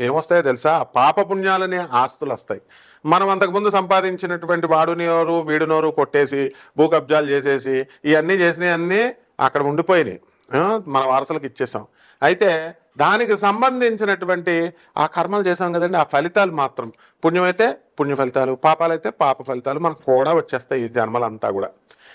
ఏమొస్తాయో తెలుసా? పాప పుణ్యాలనే ఆస్తులు వస్తాయి మనం అంతకుముందు సంపాదించినటువంటి వాడు వీడునోరు కొట్టేసి భూ కబ్జాలు చేసేసి ఇవన్నీ చేసినవన్నీ అక్కడ ఉండిపోయినాయి. మన వారసులకు ఇచ్చేసాం. అయితే దానికి సంబంధించినటువంటి ఆ కర్మలు చేసాం కదండి ఆ ఫలితాలు మాత్రం. పుణ్యమైతే పుణ్య ఫలితాలు పాపాలైతే పాప ఫలితాలు మనకు కూడా వచ్చేస్తాయి ఈ జన్మలంతా కూడా.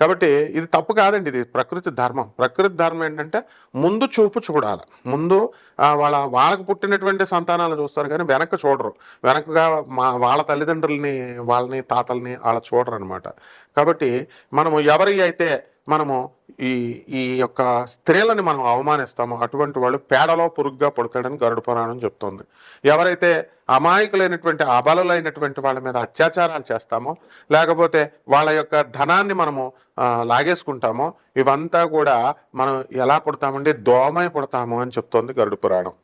కాబట్టి ఇది తప్పు కాదండి ఇది ప్రకృతి ధర్మం. ప్రకృతి ధర్మం ఏంటంటే ముందు చూపు చూడాలి. ముందు వాళ్ళ వాళ్ళకు పుట్టినటువంటి సంతానాలు చూస్తారు కానీ వెనక్కి చూడరు. వెనకగా మా వాళ్ళ తల్లిదండ్రులని వాళ్ళని తాతల్ని వాళ్ళ చూడరు అనమాట కాబట్టి మనము ఎవరి అయితే మనము ఈ ఈ యొక్క స్త్రీలని మనం అవమానిస్తామో అటువంటి వాళ్ళు పేడలో పురుగ్గా పుడతాడని గరుడ పురాణం చెప్తోంది. ఎవరైతే అమాయకులైనటువంటి అబలులైనటువంటి వాళ్ళ మీద అత్యాచారాలు చేస్తామో లేకపోతే వాళ్ళ యొక్క ధనాన్ని మనము లాగేసుకుంటామో ఇవంతా కూడా మనం ఎలా పుడతామంటే దోమై పుడతాము అని చెప్తోంది గరుడ పురాణం.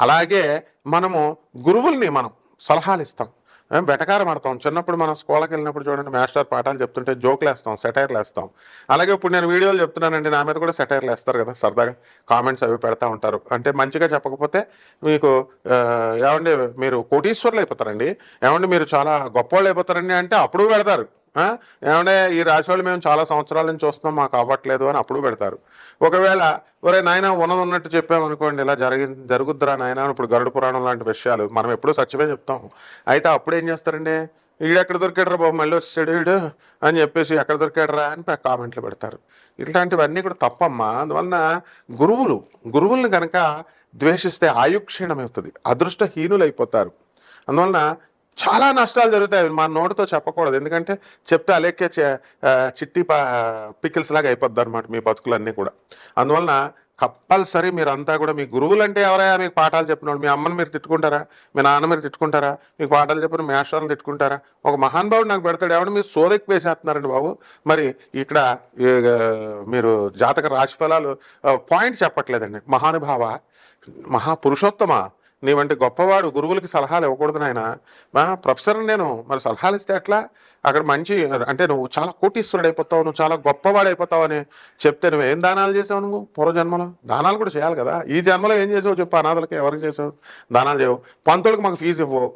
అలాగే మనము గురువుల్ని మనం సలహాలు ఇస్తాం మేము వెటకారం ఆడతాం. చిన్నప్పుడు మనం స్కూల్కి వెళ్ళినప్పుడు చూడండి మాస్టర్ పాఠాలు చెప్తుంటే జోకులు వేస్తాం సెటైర్లు వేస్తాం. అలాగే ఇప్పుడు నేను వీడియోలు చెప్తున్నానండి నా మీద కూడా సెటైర్లు వేస్తారు కదా సరదాగా కామెంట్స్ అవి పెడతా ఉంటారు. అంటే మంచిగా చెప్పకపోతే మీకు ఏమండి మీరు కోటీశ్వర్లు అయిపోతారండి. ఏమండి మీరు చాలా గొప్పవాళ్ళు అయిపోతారండి అంటే అప్పుడు పెడతారు. ఏమంటే ఈ రాశి వాళ్ళు మేము చాలా సంవత్సరాల నుంచి వస్తున్నాం మాకు అవ్వట్లేదు అని అప్పుడు పెడతారు. ఒకవేళ ఒరే నాయన ఉన్నది ఉన్నట్టు చెప్పామనుకోండి ఇలా జరిగి జరుగుద్దురా నాయన ఇప్పుడు గరుడ పురాణం లాంటి విషయాలు మనం ఎప్పుడూ సత్యమే చెప్తాం. అయితే అప్పుడు ఏం చేస్తారండి? వీడు ఎక్కడ దొరికాడరా బాబు మళ్ళీ వచ్చాడు వీడు అని చెప్పేసి ఎక్కడ దొరికాడరా అని కామెంట్లు పెడతారు. ఇట్లాంటివన్నీ కూడా తప్పమ్మా. అందువలన గురువులు గురువులను కనుక ద్వేషిస్తే ఆయుక్షీణమవుతుంది అదృష్టహీనులు అయిపోతారు అందువలన చాలా నష్టాలు జరుగుతాయి. మా నోటితో చెప్పకూడదు. ఎందుకంటే చెప్తే అలేకే చే- చిట్టి పా పికిల్స్ లాగా అయిపోద్ది అనమాట మీ బతుకులన్నీ కూడా. అందువలన కంపల్సరీ మీరంతా కూడా మీ గురువులు అంటే ఎవరైనా మీకు పాఠాలు చెప్పినోడు మీ అమ్మని మీరు తిట్టుకుంటారా? మీ నాన్న మీరు తిట్టుకుంటారా? మీకు పాఠాలు చెప్పిన మేషాలను తిట్టుకుంటారా? ఒక మహానుభావుడు నాకు పెడతాడు. ఎవడు మీరు సోదకి వేసేస్తున్నారండి బాబు? మరి ఇక్కడ మీరు జాతక రాశి ఫలాలు పాయింట్ చెప్పట్లేదండి. మహానుభావ మహాపురుషోత్తమ నీవంటి గొప్పవాడు గురువులకి సలహాలు ఇవ్వకూడదు నాయన. మా ప్రొఫెసర్ నేను మరి సలహాలు ఇస్తే ఎట్లా? అక్కడ మంచి అంటే నువ్వు చాలా కోటీశ్వరుడు అయిపోతావు నువ్వు చాలా గొప్పవాడు అయిపోతావు అని చెప్తే నువ్వు ఏం దానాలు చేసావు నువ్వు పూర్వజన్మలో? దానాలు కూడా చేయాలి కదా. ఈ జన్మలో ఏం చేసావు చెప్పు అనాథలకి ఎవరికి చేసావు? దానాలు చేయవు. పంతులకు మాకు ఫీజు ఇవ్వవు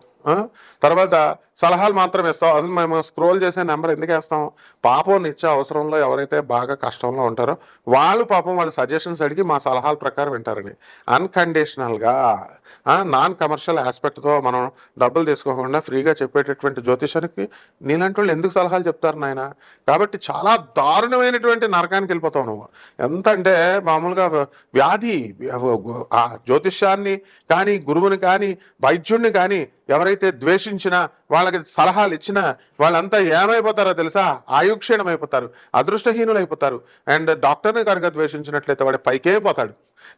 తర్వాత సలహాలు మాత్రం ఇస్తాం. అసలు మేము స్క్రోల్ చేసే నెంబర్ ఎందుకు వేస్తాం? పాపం ఇచ్చే అవసరంలో ఎవరైతే బాగా కష్టంలో ఉంటారో వాళ్ళు పాపం వాళ్ళ సజెషన్స్ అడిగి మా సలహాల ప్రకారం వింటారని అన్కండిషనల్గా నాన్ కమర్షియల్ ఆస్పెక్ట్తో మనం డబ్బులు తీసుకోకుండా ఫ్రీగా చెప్పేటటువంటి జ్యోతిషానికి నీలాంటి వాళ్ళు ఎందుకు సలహాలు చెప్తారు నాయన? కాబట్టి చాలా దారుణమైనటువంటి నరకానికి వెళ్ళిపోతావు నువ్వు. ఎంత అంటే మామూలుగా వ్యాధి ఆ జ్యోతిష్యాన్ని కానీ గురువుని కానీ వైద్యుడిని కానీ ఎవరైతే ద్వేషించినా వాళ్ళకి సలహాలు ఇచ్చినా వాళ్ళంతా ఏమైపోతారో తెలుసా? ఆయుక్షీణం అయిపోతారు అదృష్టహీనులు అయిపోతారు అండ్ డాక్టర్ని కనుక ద్వేషించినట్లయితే వాడు పైకే పోతాడు.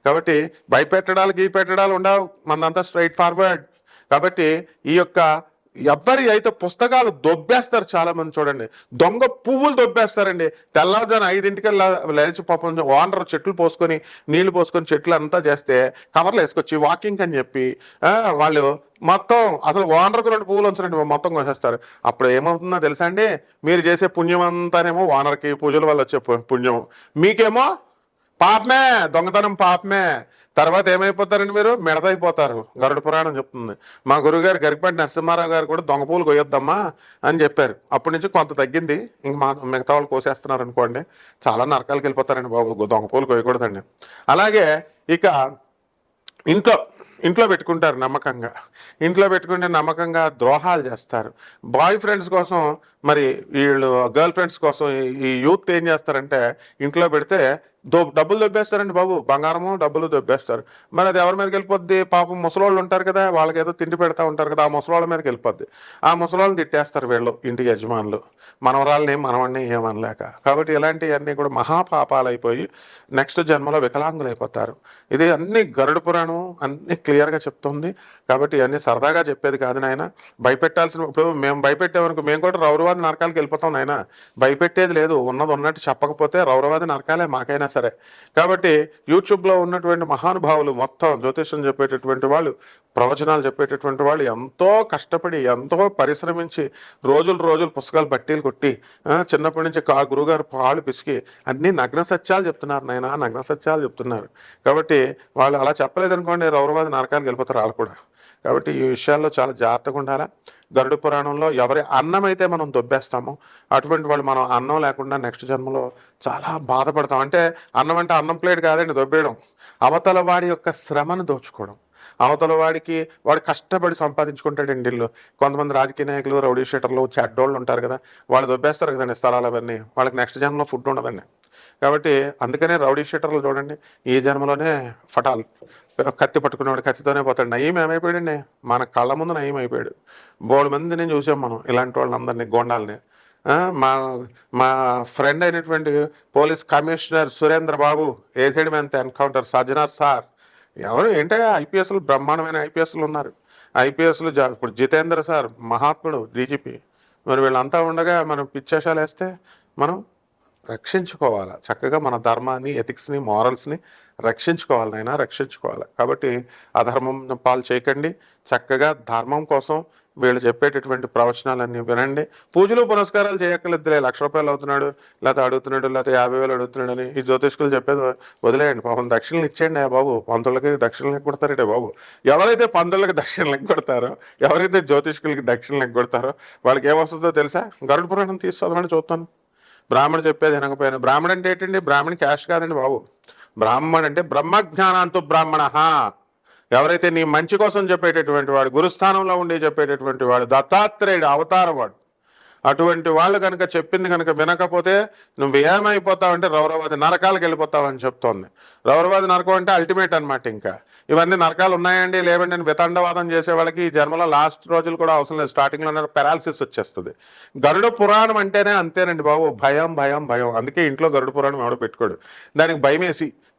కాబట్టి భయపెట్టడాలు గీ పెట్టడాలు ఉండవు. మనంతా స్ట్రైట్ ఫార్వర్డ్. కాబట్టి ఈ యొక్క ఎవరి అయితే పుస్తకాలు దొబ్బేస్తారు చాలా మంది చూడండి. దొంగ పువ్వులు దొబ్బేస్తారండి. తెల్లవారుజాను ఐదింటికి లేచి పాపం ఓనర్ చెట్లు పోసుకొని నీళ్ళు పోసుకొని చెట్లు అంతా చేస్తే కవర్లు వేసుకొచ్చి వాకింగ్ అని చెప్పి వాళ్ళు మొత్తం అసలు ఓనర్కు రెండు పువ్వులు ఉంచారండి మొత్తం కోసేస్తారు. అప్పుడు ఏమవుతుందో తెలుసా అండి? మీరు చేసే పుణ్యం అంతానేమో ఓనర్కి పూజల వల్ల వచ్చే పుణ్యం మీకేమో పాపమే దొంగతనం పాపమే. తర్వాత ఏమైపోతారండి మీరు? మెడదైపోతారు గరుడ పురాణం చెప్తుంది. మా గురుగారు గరికపాటి నరసింహారావు గారు కూడా దొంగ పూలు కొయ్యొద్దమ్మా అని చెప్పారు. అప్పటి నుంచి కొంత తగ్గింది. ఇంక మా మిగతా వాళ్ళు కోసేస్తున్నారు అనుకోండి. చాలా నరకాలకు వెళ్ళిపోతారండి బాబు. దొంగ పూలు కొయ్యకూడదండి. అలాగే ఇక ఇంట్లో ఇంట్లో పెట్టుకుంటారు నమ్మకంగా. ఇంట్లో పెట్టుకుంటే నమ్మకంగా ద్రోహాలు చేస్తారు. బాయ్ ఫ్రెండ్స్ కోసం మరి వీళ్ళు గర్ల్ ఫ్రెండ్స్ కోసం ఈ- యూత్ ఏం చేస్తారంటే ఇంట్లో పెడితే దో డబ్బులు దొబ్బేస్తారండి బాబు. బంగారము డబ్బులు దొబ్బేస్తారు. మరి అది ఎవరి మీదకి వెళ్ళిపోద్ది? పాపం ముసలోళ్ళు ఉంటారు కదా వాళ్ళకి ఏదో తిండి పెడతా ఉంటారు కదా ఆ ముసలోళ్ళ మీదకి వెళ్ళిపోద్ది. ఆ ముసలోళ్ళని తిట్టేస్తారు వీళ్ళు ఇంటి యజమానులు. మనవరాలని మనవడిని ఏమనలేక. కాబట్టి ఇలాంటివన్నీ కూడా మహాపాపాలైపోయి నెక్స్ట్ జన్మలో వికలాంగులు అయిపోతారు ఇది అన్ని గరుడ పురాణం అన్ని క్లియర్గా చెప్తుంది. కాబట్టి ఇవన్నీ సరదాగా చెప్పేది కాదు నాయన. భయపెట్టాల్సిన ఇప్పుడు మేము భయపెట్టామనుకో మేము కూడా రౌరవాది నరకాలకు వెళ్ళిపోతాం నాయన. భయపెట్టేది లేదు. ఉన్నది ఉన్నట్టు చెప్పకపోతే రౌరవాది నరకాలే మాకైనా సరే. కాబట్టి యూట్యూబ్లో ఉన్నటువంటి మహానుభావులు మొత్తం జ్యోతిష్యం చెప్పేటటువంటి వాళ్ళు ప్రవచనాలు చెప్పేటటువంటి వాళ్ళు ఎంతో కష్టపడి ఎంతో పరిశ్రమించి రోజులు రోజులు పుస్తకాలు బట్టీలు కొట్టి చిన్నప్పటి నుంచి కా గురుగారు పాలు పిసికి అన్ని నగ్న సత్యాలు చెప్తున్నారు నాయన. నగ్న సత్యాలు చెప్తున్నారు. కాబట్టి వాళ్ళు అలా చెప్పలేదనుకోండి రౌరవాది నరకాలకు వెళ్ళిపోతారు వాళ్ళు కూడా. కాబట్టి ఈ విషయాల్లో చాలా జాగ్రత్తగా ఉండాలా? గరుడ పురాణంలో ఎవరి అన్నం అయితే మనం దొబ్బేస్తామో అటువంటి వాళ్ళు మనం అన్నం లేకుండా నెక్స్ట్ జన్మలో చాలా బాధపడతాం. అంటే అన్నం అంటే అన్నం ప్లేట్ కాదండి దొబ్బేయడం. అవతల వాడి యొక్క శ్రమను దోచుకోవడం. అవతల వాడికి వాడు కష్టపడి సంపాదించుకుంటాడండి ఇల్లు. కొంతమంది రాజకీయ నాయకులు రౌడీ షీటర్లు చెడ్డోళ్ళు ఉంటారు కదా వాళ్ళు దొబ్బేస్తారు కదండి స్థలాలు అవన్నీ. వాళ్ళకి నెక్స్ట్ జన్మలో ఫుడ్ ఉండదండి. కాబట్టి అందుకనే రౌడీ షీటర్లు చూడండి ఈ జన్మలోనే ఫటాల్. కత్తి పట్టుకునేవాడు కత్తితోనే పోతాడు. నయం ఏమైపోయాడండి? మన కళ్ళ ముందు నయం అయిపోయాడు. బోడు మంది నేను చూసాం మనం ఇలాంటి వాళ్ళందరినీ గోండాలని. మా మా ఫ్రెండ్ అయినటువంటి పోలీస్ కమిషనర్ సురేంద్ర బాబు ఏసైడ్ మెంత్ ఎన్కౌంటర్? సజ్జనార్ సార్. ఎవరు? ఏంటో ఐపీఎస్లు బ్రహ్మాండమైన ఐపీఎస్లు ఉన్నారు. ఐపీఎస్లు ఇప్పుడు జితేంద్ర సార్ మహాత్ముడు డీజీపీ. మరి వీళ్ళంతా ఉండగా మనం పిచ్చేషాలు వేస్తే మనం రక్షించుకోవాలి? చక్కగా మన ధర్మాన్ని ఎథిక్స్ని మారల్స్ని రక్షించుకోవాలి నాయన రక్షించుకోవాలి. కాబట్టి అధర్మం పాలు చేయకండి. చక్కగా ధర్మం కోసం వీళ్ళు చెప్పేటటువంటి ప్రవచనాలన్నీ వినండి. పూజలు పునస్కారాలు చేయక్కర్లేదులే. లక్ష రూపాయలు అవుతున్నాడు లేకపోతే అడుగుతున్నాడు లేకపోతే యాభై వేలు అడుగుతున్నాడు అని ఈ జ్యోతిష్కులు చెప్పేది వదిలేయండి. పాపం దక్షిణలు ఇచ్చేయండి బాబు. పంతులకి దక్షిణలు లెక్క బాబు? ఎవరైతే పంతులకి దక్షిణ లెక్క కొడతారో ఎవరైతే జ్యోతిష్కులకి దక్షిణ లెక్క కొడతారో వాళ్ళకి ఏమొస్తుందో తెలుసా? గరుడ పురాణం తీసుకోదామని చూస్తాను. బ్రాహ్మణ చెప్పేది వినకపోయాను. బ్రాహ్మణ అంటే ఏంటండి? బ్రాహ్మణ క్యాష్ కాదండి బాబు. బ్రాహ్మణ అంటే బ్రహ్మజ్ఞానాంతో బ్రాహ్మణ. ఎవరైతే నీ మంచి కోసం చెప్పేటటువంటి వాడు గురుస్థానంలో ఉండి చెప్పేటటువంటి వాడు దత్తాత్రేయుడు అవతారం వాడు అటువంటి వాళ్ళు కనుక చెప్పింది కనుక వినకపోతే నువ్వు ఏమైపోతావంటే రౌరవాది నరకాలకు వెళ్ళిపోతావని చెప్తోంది. రౌరవాది నరకం అంటే అల్టిమేట్ అనమాట ఇంకా. ఇవన్నీ నరకాలు ఉన్నాయండి లేవండి అని వితండవాదం చేసే వాళ్ళకి ఈ జన్మలో లాస్ట్ రోజులు కూడా అవసరం లేదు. స్టార్టింగ్లో పెరాలసిస్ వచ్చేస్తుంది. గరుడ పురాణం అంటేనే అంతేనండి బాబు. భయం భయం భయం. అందుకే ఇంట్లో గరుడ పురాణం ఎవడో పెట్టుకోడు. దానికి భయం వేసి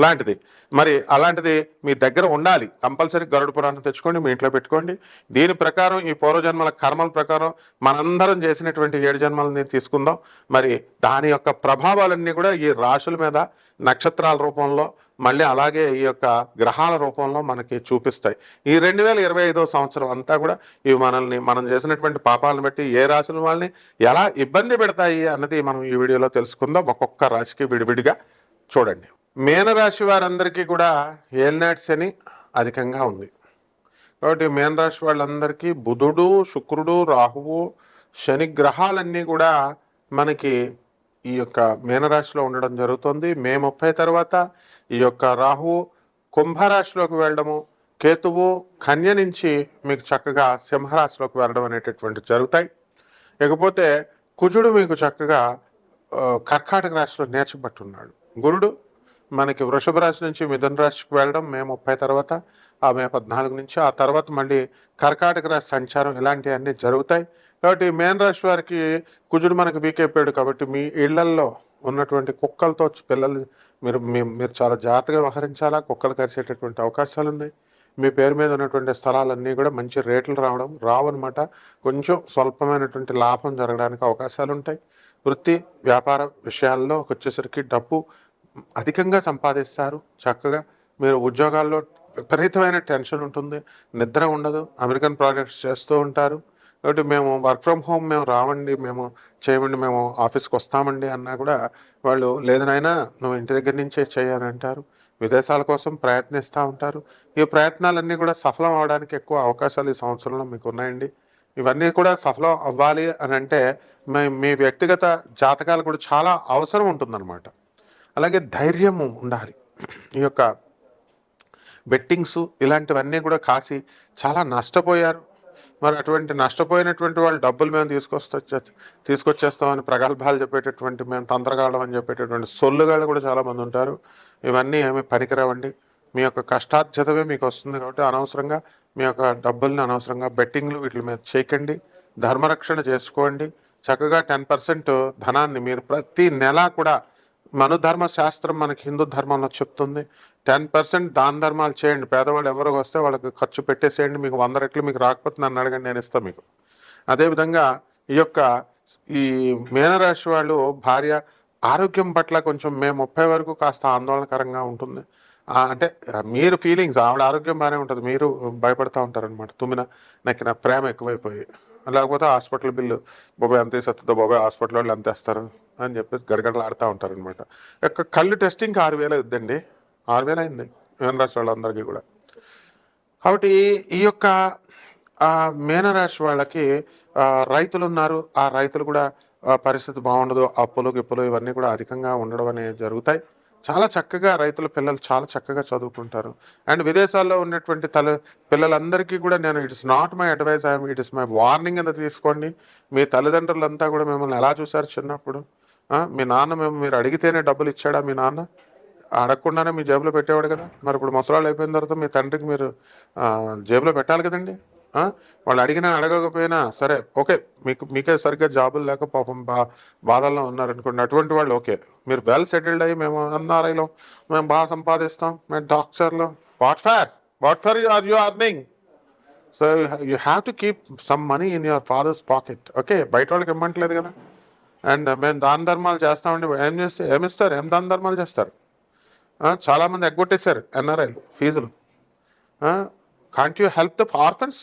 లాంటిది. మరి అలాంటిది మీ దగ్గర ఉండాలి. కంపల్సరీ గరుడ పురాణం తెచ్చుకోండి మీ ఇంట్లో పెట్టుకోండి. దీని ప్రకారం ఈ పూర్వజన్మల కర్మల ప్రకారం మనందరం చేసినటువంటి ఏడు జన్మలని తీసుకుందాం. మరి దాని యొక్క ప్రభావాలన్నీ కూడా ఈ రాశుల మీద నక్షత్రాల రూపంలో మళ్ళీ అలాగే ఈ యొక్క గ్రహాల రూపంలో మనకి చూపిస్తాయి. ఈ రెండు వేల ఇరవై ఐదో సంవత్సరం అంతా కూడా ఇవి మనల్ని మనం చేసినటువంటి పాపాలను బట్టి ఏ రాశుల వాళ్ళని ఎలా ఇబ్బంది పెడతాయి అన్నది మనం ఈ వీడియోలో తెలుసుకుందాం. ఒక్కొక్క రాశికి విడివిడిగా చూడండి. మీనరాశి వారందరికీ కూడా ఏల్నాట్స్ అని అధికంగా ఉంది. కాబట్టి మీనరాశి వాళ్ళందరికీ బుధుడు శుక్రుడు రాహువు శని గ్రహాలన్నీ కూడా మనకి ఈ యొక్క మీనరాశిలో ఉండడం జరుగుతుంది. మే ముప్పై తర్వాత ఈ యొక్క రాహువు కుంభరాశిలోకి వెళ్ళడము కేతువు కన్య నుంచి మీకు చక్కగా సింహరాశిలోకి వెళ్ళడం అనేటటువంటి జరుగుతాయి. ఇకపోతే కుజుడు మీకు చక్కగా కర్కాటక రాశిలో నేర్చబట్టున్నాడు. గురుడు మనకి వృషభ రాశి నుంచి మిథున రాశికి వెళ్ళడం మే ముప్పై తర్వాత ఆ మే పద్నాలుగు నుంచి ఆ తర్వాత మళ్ళీ కర్కాటక రాశి సంచారం ఇలాంటివన్నీ జరుగుతాయి. కాబట్టి మేన్ రాశి వారికి కుజుడు మనకు వీక్ అయిపోయాడు కాబట్టి మీ ఇళ్ళల్లో ఉన్నటువంటి కుక్కలతో పిల్లలు మీరు మీరు చాలా జాగ్రత్తగా వ్యవహరించాలా? కుక్కలు కరిచేటటువంటి అవకాశాలు ఉన్నాయి. మీ పేరు మీద ఉన్నటువంటి స్థలాలన్నీ కూడా మంచి రేట్లు రావడం రావన్నమాట. కొంచెం స్వల్పమైనటువంటి లాభం జరగడానికి అవకాశాలు ఉంటాయి. వృత్తి వ్యాపార విషయాల్లో వచ్చేసరికి డబ్బు అధికంగా సంపాదిస్తారు. చక్కగా మీరు ఉద్యోగాల్లో విపరీతమైన టెన్షన్ ఉంటుంది. నిద్ర ఉండదు. అమెరికన్ ప్రాజెక్ట్స్ చేస్తూ ఉంటారు. కాబట్టి మేము వర్క్ ఫ్రమ్ హోమ్ మేము రావండి. మేము చేయమండి. మేము ఆఫీస్కి వస్తామండి అన్నా కూడా వాళ్ళు లేదనైనా నువ్వు ఇంటి దగ్గర నుంచే చేయాలంటారు విదేశాల కోసం ప్రయత్నిస్తూ ఉంటారు. ఈ ప్రయత్నాలన్నీ కూడా సఫలం అవడానికి ఎక్కువ అవకాశాలు ఈ సంవత్సరంలో మీకు ఉన్నాయండి. ఇవన్నీ కూడా సఫలం అవ్వాలి అని అంటే మీ వ్యక్తిగత జాతకాలు కూడా చాలా అవసరం ఉంటుందన్నమాట. అలాగే ధైర్యము ఉండాలి. ఈ యొక్క బెట్టింగ్స్ ఇలాంటివన్నీ కూడా కాసి చాలా నష్టపోయారు. మరి అటువంటి నష్టపోయినటువంటి వాళ్ళు డబ్బులు మేము తీసుకొస్తా తీసుకొచ్చేస్తామని ప్రగల్భాలు చెప్పేటటువంటి మేము తంత్రగాళ్ళం అని చెప్పేటటువంటి సొల్లుగాళ్ళు కూడా చాలా మంది ఉంటారు. ఇవన్నీ ఏమి పనికిరావండి. మీ యొక్క కష్టార్జితమే మీకు వస్తుంది కాబట్టి అనవసరంగా మీ యొక్క డబ్బుల్ని అనవసరంగా బెట్టింగ్లు వీటి మీద చేయకండి. ధర్మరక్షణ చేసుకోండి. చక్కగా టెన్ పర్సెంట్ ధనాన్ని మీరు ప్రతి నెల కూడా మనుధర్మ శాస్త్రం మనకి హిందూ ధర్మంలో చెప్తుంది టెన్ పర్సెంట్ దాన ధర్మాలు చేయండి. పేదవాళ్ళు ఎవరు వస్తే వాళ్ళకి ఖర్చు పెట్టేసేయండి మీకు వంద రెట్లు మీకు రాకపోతే నన్ను అడగండి నేను ఇస్తాను మీకు. అదేవిధంగా ఈ యొక్క ఈ మీనరాశి వాళ్ళు భార్య ఆరోగ్యం పట్ల కొంచెం మే ముప్పై వరకు కాస్త ఆందోళనకరంగా ఉంటుంది. అంటే మీరు ఫీలింగ్స్ ఆవిడ ఆరోగ్యం బాగానే ఉంటుంది. మీరు భయపడతా ఉంటారనమాట తుమ్మిన నాకు నా ప్రేమ ఎక్కువైపోయి. లేకపోతే హాస్పిటల్ బిల్లు బాబాయ్ అంతే సత్తుతో బాబాయ్ హాస్పిటల్ వాళ్ళు అంతేస్తారు అని చెప్పేసి గడగడలాడుతూ ఉంటారనమాట యొక్క కళ్ళు టెస్టింగ్కి ఆరు వేలు అవుద్దండి ఆరు వేలు అయింది మీనరాశి వాళ్ళందరికీ కూడా. కాబట్టి ఈ యొక్క మీనరాశి వాళ్ళకి రైతులు ఉన్నారు ఆ రైతులు కూడా పరిస్థితి బాగుండదు. అప్పులు గిప్పులు ఇవన్నీ కూడా అధికంగా ఉండడం అనేవి జరుగుతాయి. చాలా చక్కగా రైతుల పిల్లలు చాలా చక్కగా చదువుకుంటారు. అండ్ విదేశాల్లో ఉన్నటువంటి తల పిల్లలందరికీ కూడా నేను it is not my advice I'm it is my warning అంతా తీసుకోండి. మీ తల్లిదండ్రులంతా కూడా మిమ్మల్ని ఎలా చూశారు చిన్నప్పుడు? మీ నాన్న మేము మీరు అడిగితేనే డబ్బులు ఇచ్చాడా మీ నాన్న? అడగకుండానే మీ జేబులో పెట్టేవాడు కదా. మరి ఇప్పుడు ముసలాళ్ళు అయిపోయిన తర్వాత మీ తండ్రికి మీరు జేబులో పెట్టాలి కదండి? వాళ్ళు అడిగినా అడగకపోయినా సరే ఓకే మీకు మీకే సరిగ్గా జాబులు లేక పాపం బా బాధల్లో ఉన్నారనుకోండి అటువంటి వాళ్ళు ఓకే. మీరు వెల్ సెటిల్డ్ అయ్యి మేము ఎన్ఆర్ఐలో మేము బాగా సంపాదిస్తాం మేము డాక్టర్లో. What for what for you are you earning so you have to keep some money in your father's pocket okay బయట వాళ్ళకి ఇవ్వట్లేదు కదా. అండ్ మేము దాన ధర్మాలు చేస్తామండి. ఏం చేస్తే ఏమిస్తారు ఏం దాన ధర్మాలు చేస్తారు? చాలామంది ఎగ్గొట్టేశారు ఎన్ఆర్ఐలు ఫీజులు. Can't you help the orphans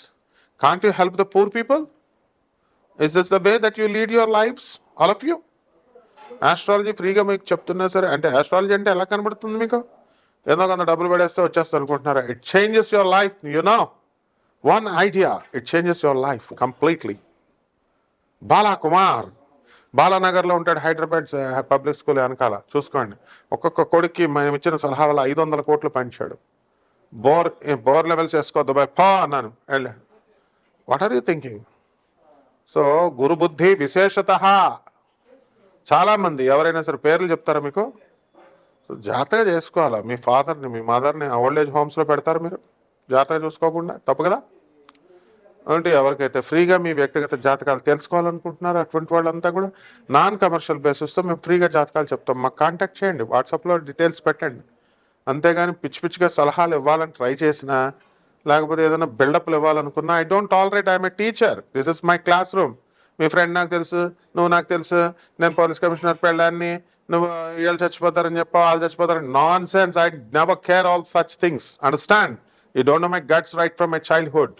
can't you help the poor people is this the way that you lead your lives all of you astrology ఫ్రీగా మీకు చెప్తున్నా సరే అంటే ఆస్ట్రాలజీ అంటే ఎలా కనబడుతుంది మీకు? ఏదో కొంత డబ్బులు పడేస్తే వచ్చేస్తారు అనుకుంటున్నారా? It changes your life you know one idea it changes your life completely Bala Kumar బాలానగర్లో ఉంటాడు హైదరాబాద్ పబ్లిక్ స్కూల్ వెనకాల. చూసుకోండి. ఒక్కొక్క కొడుక్కి మేము ఇచ్చిన సలహా వల్ల ఐదు వందల కోట్లు పంచాడు. బోర్ బోర్ లెవెల్స్ వేసుకో దుబాయ్ పా అన్నాను. వెళ్ళాడు what are you thinking so గురుబుద్ధి విశేషత. చాలామంది ఎవరైనా సరే పేర్లు చెప్తారా మీకు? సో జాగ్రత్తగా చేసుకోవాలా? మీ ఫాదర్ని మీ మదర్ని ఓల్డ్ ఏజ్ హోమ్స్లో పెడతారు మీరు? జాగ్రత్తగా చూసుకోకుండా? తప్పు కదా? అంటే ఎవరికైతే ఫ్రీగా మీ వ్యక్తిగత జాతకాలు తెలుసుకోవాలనుకుంటున్నారో అటువంటి వాళ్ళంతా కూడా నాన్ కమర్షియల్ బేసిస్తో మేము ఫ్రీగా జాతకాలు చెప్తాం. మాకు కాంటాక్ట్ చేయండి. వాట్సాప్లో డీటెయిల్స్ పెట్టండి. అంతేగాని పిచ్చి పిచ్చిగా సలహాలు ఇవ్వాలని ట్రై చేసినా లేకపోతే ఏదైనా బిల్డప్లు ఇవ్వాలనుకున్నా I don't tolerate I'm a teacher. This is my classroom. Me friend నాకు తెలుసు నువ్వు నాకు తెలుసు నేను పోలీస్ కమిషనర్ పెళ్ళాన్ని నువ్వు వీళ్ళు చచ్చిపోతారని చెప్పా వాళ్ళు చచ్చిపోతారని. Nonsense I never care all such things understand you don't know my guts right from my childhood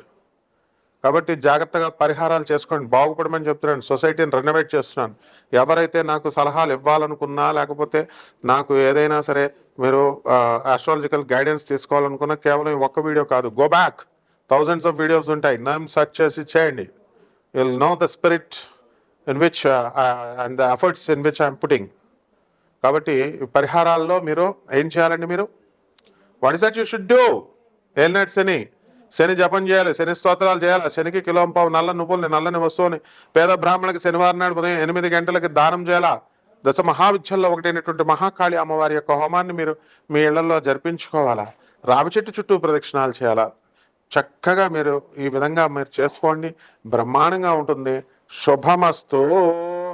కాబట్టి జాగ్రత్తగా పరిహారాలు చేసుకోండి. బాగుపడమని చెప్తున్నాను. సొసైటీని రెనోవేట్ చేస్తున్నాను. ఎవరైతే నాకు సలహాలు ఇవ్వాలనుకున్నా లేకపోతే నాకు ఏదైనా సరే మీరు ఆస్ట్రాలజికల్ గైడెన్స్ తీసుకోవాలనుకున్నా కేవలం ఒక్క వీడియో కాదు. Go back thousands of videos ఉంటాయి. నేమ్ సెర్చ్ చేసి చేయండి. Will know the spirit in which and the efforts in which I'm putting కాబట్టి పరిహారాల్లో మీరు ఏం చేయాలండి మీరు? What is that you should do ఏలినాటి ఎనీ శని జపం చేయాలి శని స్తోత్రాలు చేయాలి. శనికి కిలోంపావు నల్ల నువ్వుల్ని నల్లని వస్తువుని పేద బ్రాహ్మణులకి శనివారం నాడు ఉదయం ఎనిమిది గంటలకి దానం చేయాలా? దశ మహావిద్యల్లో ఒకటైనటువంటి మహాకాళి అమ్మవారి యొక్క హోమాన్ని మీరు మీ ఇళ్ళలో జరిపించుకోవాలా? రావి చెట్టు చుట్టూ ప్రదక్షిణాలు చేయాలా? చక్కగా మీరు ఈ విధంగా మీరు చేసుకోండి. బ్రహ్మాండంగా ఉంటుంది. శుభమస్తూ.